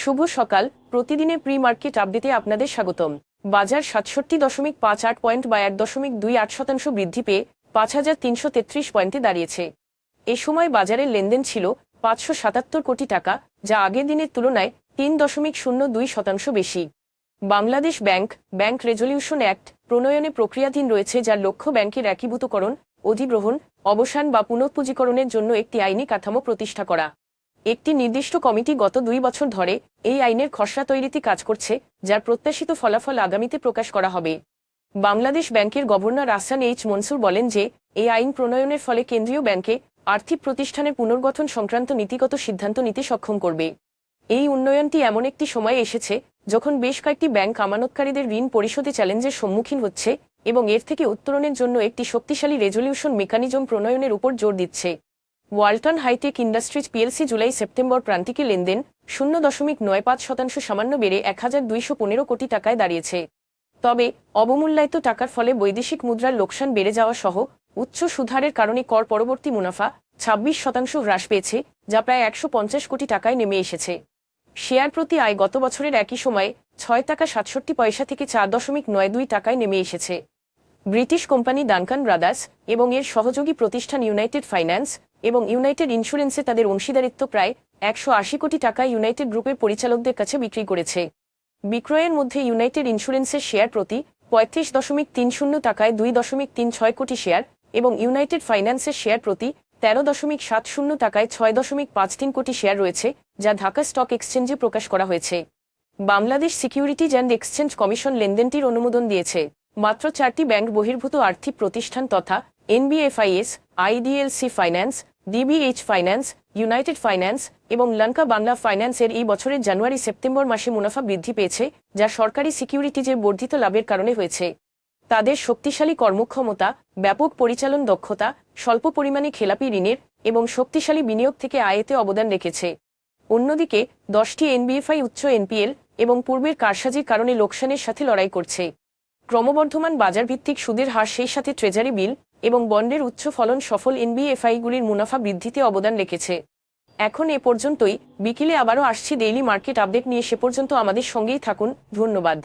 শুভ সকাল। প্রতিদিনের pre market আপডেটে আপনাদের স্বাগতম। বাজার সাতষট্টি দশমিক পাঁচ আট পয়েন্ট বা এক দশমিক দুই আট শতাংশ বৃদ্ধি পেয়ে পাঁচ হাজার তিনশো তেত্রিশ পয়েন্টে দাঁড়িয়েছে। এ সময় বাজারের লেনদেন ছিল পাঁচশো সাতাত্তর কোটি টাকা, যা আগের দিনের তুলনায় তিন দশমিক শূন্য দুই শতাংশ বেশি। Bangladesh bank bank resolution act প্রণয়নে প্রক্রিয়াধীন রয়েছে, যার লক্ষ্য ব্যাংকের একীভূতকরণ, অধিগ্রহণ, অবসান বা পুনঃপুঁজিকরণের জন্য একটি আইনি কাঠামো প্রতিষ্ঠা করা। একটি নির্দিষ্ট কমিটি গত দুই বছর ধরে এই আইনের খসড়া তৈরিতে কাজ করছে, যার প্রত্যাশিত ফলাফল আগামীতে প্রকাশ করা হবে। বাংলাদেশ ব্যাংকের গভর্নর আহসান এইচ মনসুর বলেন যে, এই আইন প্রণয়নের ফলে কেন্দ্রীয় ব্যাংকে আর্থিক প্রতিষ্ঠানের পুনর্গঠন সংক্রান্ত নীতিগত সিদ্ধান্ত নিতে সক্ষম করবে। এই উন্নয়নটি এমন একটি সময়ে এসেছে, যখন বেশ কয়েকটি ব্যাংক আমানতকারীদের ঋণ পরিশোধে চ্যালেঞ্জের সম্মুখীন হচ্ছে এবং এর থেকে উত্তরণের জন্য একটি শক্তিশালী রেজলিউশন মেকানিজম প্রণয়নের উপর জোর দিচ্ছে। Walton hi tech industries PLC July September প্রান্তিকে লেনদেন শূন্য দশমিক নয় পাঁচ শতাংশ সামান্য বেড়ে এক হাজার দুইশো পনেরো কোটি টাকায় দাঁড়িয়েছে। তবে অবমূল্যায়িত টাকার ফলে বৈদেশিক মুদ্রার লোকসান বেড়ে যাওয়া সহ উচ্চ সুধারের কারণে কর পরবর্তী মুনাফা ছাব্বিশ শতাংশ হ্রাস পেয়েছে, যা প্রায় একশো পঞ্চাশ কোটি টাকায় নেমে এসেছে। শেয়ার প্রতি আয় গত বছরের একই সময়ে ছয় টাকা সাতষট্টি পয়সা থেকে চার দশমিক নয় দুই টাকায় নেমে এসেছে। ব্রিটিশ কোম্পানি ডানকান ব্রাদার্স এবং এর সহযোগী প্রতিষ্ঠান ইউনাইটেড ফাইন্যান্স এবং ইউনাইটেড ইন্স্যুরেন্সে তাদের অংশীদারিত্ব প্রায় একশো আশি কোটি টাকা ইউনাইটেড গ্রুপের পরিচালকদের কাছে বিক্রি করেছে। বিক্রয়ের মধ্যে ইউনাইটেড ইন্স্যুরেন্সের শেয়ার প্রতি পঁয়ত্রিশ দশমিক তিন শূন্য টাকায় দুই দশমিক তিন ছয় কোটি শেয়ার এবং ইউনাইটেড ফাইন্যান্সের শেয়ার প্রতি তেরো দশমিক সাত শূন্য টাকায় ছয় দশমিক পাঁচ তিন কোটি শেয়ার রয়েছে, যা ঢাকা স্টক এক্সচেঞ্জে প্রকাশ করা হয়েছে। Bangladesh securities and exchange commission লেনদেনটির অনুমোদন দিয়েছে। মাত্র চারটি ব্যাংক বহির্ভূত আর্থিক প্রতিষ্ঠান তথা NBFIS, IDLC finance DBH finance United finance এবং লঙ্কা বাংলা ফাইন্যান্সের এই বছরের জানুয়ারি সেপ্টেম্বর মাসে মুনাফা বৃদ্ধি পেয়েছে, যা সরকারি সিকিউরিটিজের বর্ধিত লাভের কারণে হয়েছে। তাদের শক্তিশালী কর্মক্ষমতা, ব্যাপক পরিচালন দক্ষতা, স্বল্প পরিমাণে খেলাপি ঋণের এবং শক্তিশালী বিনিয়োগ থেকে আয়েতে অবদান রেখেছে। অন্যদিকে, দশটি এনবিএফআই উচ্চ এনপিএল এবং পূর্বের কারসাজির কারণে লোকসানের সাথে লড়াই করছে। ক্রমবর্ধমান বাজারভিত্তিক সুদের হার সেই সাথে ট্রেজারি বিল এবং বন্ডের উচ্চ ফলন সফল এনবিএফআইগুলির মুনাফা বৃদ্ধিতে অবদান রেখেছে। এখন এ পর্যন্তই। বিকেলে আবারও আসছি ডেইলি মার্কেট আপডেট নিয়ে। সে পর্যন্ত আমাদের সঙ্গেই থাকুন। ধন্যবাদ।